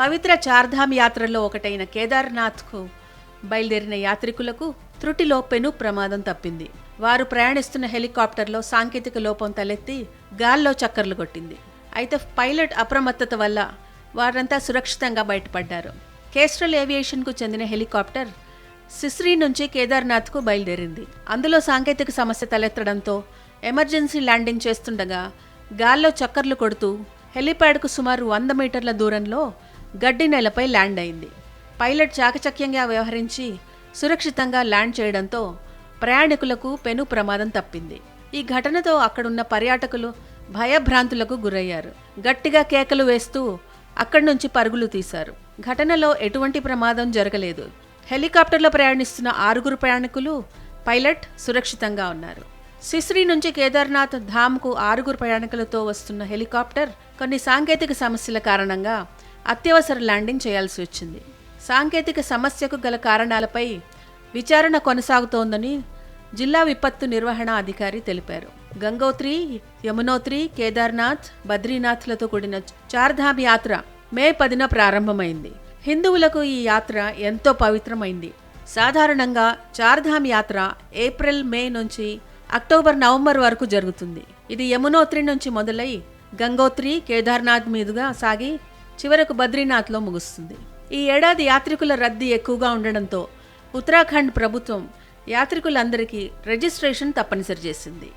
పవిత్ర చార్ధామ్ యాత్రలో ఒకటైన కేదార్నాథ్కు బయలుదేరిన యాత్రికులకు త్రుటిలో పెను ప్రమాదం తప్పింది. వారు ప్రయాణిస్తున్న హెలికాప్టర్లో సాంకేతిక లోపం తలెత్తి గాల్లో చక్కర్లు కొట్టింది. అయితే పైలట్ అప్రమత్తత వల్ల వారంతా సురక్షితంగా బయటపడ్డారు. కేస్ట్రల్ ఏవియేషన్కు చెందిన హెలికాప్టర్ సిస్రీ నుంచి కేదార్నాథ్కు బయలుదేరింది. అందులో సాంకేతిక సమస్య తలెత్తడంతో ఎమర్జెన్సీ ల్యాండింగ్ చేస్తుండగా గాల్లో చక్కర్లు కొడుతూ హెలిప్యాడ్కు సుమారు వంద మీటర్ల దూరంలో గడ్డి నేలపై ల్యాండ్ అయింది. పైలట్ చాకచక్యంగా వ్యవహరించి సురక్షితంగా ల్యాండ్ చేయడంతో ప్రయాణికులకు పెను ప్రమాదం తప్పింది. ఈ ఘటనతో అక్కడున్న పర్యాటకులు భయభ్రాంతులకు గురయ్యారు. గట్టిగా కేకలు వేస్తూ అక్కడి నుంచి పరుగులు తీశారు. ఘటనలో ఎటువంటి ప్రమాదం జరగలేదు. హెలికాప్టర్లో ప్రయాణిస్తున్న ఆరుగురు ప్రయాణికులు పైలట్ సురక్షితంగా ఉన్నారు. సిస్రీ నుంచి కేదార్నాథ్ ధామ్కు ఆరుగురు ప్రయాణికులతో వస్తున్న హెలికాప్టర్ కొన్ని సాంకేతిక సమస్యల కారణంగా అత్యవసర ల్యాండింగ్ చేయాల్సి వచ్చింది. సాంకేతిక సమస్యకు గల కారణాలపై విచారణ కొనసాగుతోందని జిల్లా విపత్తు నిర్వహణ అధికారి తెలిపారు. గంగోత్రి యమునోత్రి కేదార్నాథ్ బద్రీనాథ్లతో కూడిన చార్ధామ్ యాత్ర మే పదిన ప్రారంభమైంది. హిందువులకు ఈ యాత్ర ఎంతో పవిత్రమైంది. సాధారణంగా చార్ధామ్ యాత్ర ఏప్రిల్ మే నుంచి అక్టోబర్ నవంబర్ వరకు జరుగుతుంది. ఇది యమునోత్రి నుంచి మొదలై గంగోత్రి కేదార్నాథ్ మీదుగా సాగి చివరకు బద్రీనాథ్లో ముగుస్తుంది. ఈ ఏడాది యాత్రికుల రద్దీ ఎక్కువగా ఉండడంతో ఉత్తరాఖండ్ ప్రభుత్వం యాత్రికులందరికీ రిజిస్ట్రేషన్ తప్పనిసరి చేసింది.